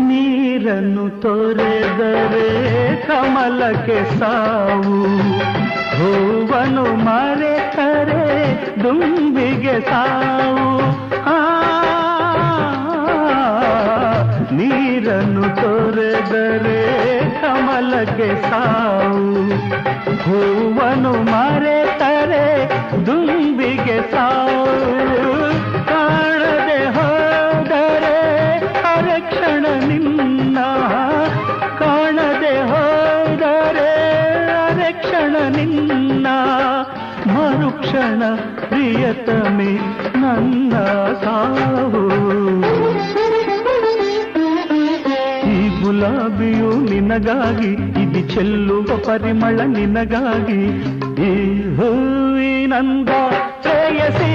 ನೀರನ್ನು ತೊರೆದರೆ ಕಮಲಕ್ಕೆ ಸಾವು. ಹೂವನು ಮರೆತರೆ ದುಂಬಿಗೆ ಸಾವು. ನೀರನ್ನು ತೊರೆದರೆ ಕಮಲಕ್ಕೆ ಸಾವು. ಹೂವನು ಮರೆತರೆ ದುಂಬಿಗೆ ಸಾವು. ನಿನ್ನ ಕಾಣದೆ ಹೋದರೆ ಕ್ಷಣ ನಿನ್ನ ಮರುಕ್ಷಣ ಪ್ರಿಯತಮೆ ನನ್ನ ಸಾವು. ಈ ಗುಲಾಬಿಯು ನಿನಗಾಗಿ, ಇದು ಚೆಲ್ಲುವ ಪರಿಮಳ ನಿನಗಾಗಿ. ಈ ಹೂವಿನಂದ ಪ್ರೇಯಸಿ